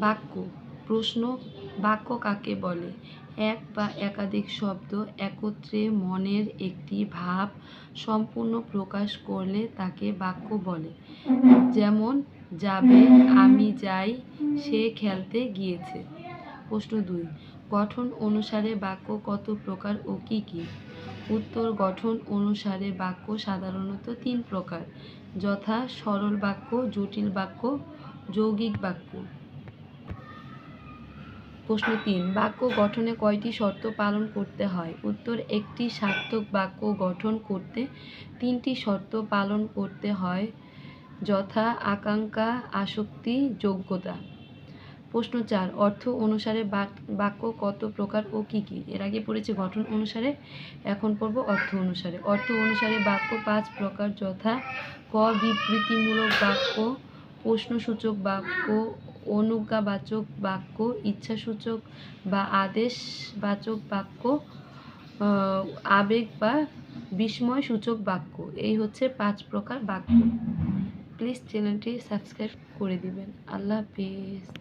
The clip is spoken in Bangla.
বাক্য, প্রশ্ন, বাক্য কাকে বলে? এক বা একাধিক শব্দ একত্রে মনের একটি ভাব সম্পূর্ণ প্রকাশ করলে তাকে বাক্য বলে। যেমন, যাবে, আমি যাই, সে খেলতে গিয়েছে। প্রশ্ন দুই, গঠন অনুসারে বাক্য কত প্রকার ও কি কি? উত্তর, গঠন অনুসারে বাক্য সাধারণত তিন প্রকার। যথা সরল বাক্য, জটিল বাক্য, যৌগিক বাক্য। প্রশ্ন তিন, বাক্য গঠনে কয়টি শর্ত পালন করতে হয়? উত্তর, একটি সার্থক বাক্য গঠন করতে তিনটি শর্ত পালন করতে হয়, যথা আকাঙ্ক্ষা, আসক্তি, যোগ্যতা। প্রশ্ন চার, অর্থ অনুসারে বাক্য কত প্রকার ও কি কি? এর আগে পড়েছি গঠন অনুসারে, এখন পড়ব অর্থ অনুসারে। অর্থ অনুসারে বাক্য পাঁচ প্রকার, যথা ক, বিবৃতিমূলক বাক্য, প্রশ্নসূচক বাক্য অনুজ্ঞাবাচক বাক্য, ইচ্ছাসূচক বা আদেশবাচক বাক্য আবেগ বা বিস্ময় সূচক বাক্য। এই হচ্ছে পাঁচ প্রকার বাক্য। প্লিজ চ্যানেলটি সাবস্ক্রাইব করে দিবেন। আল্লাহ হাফিজ।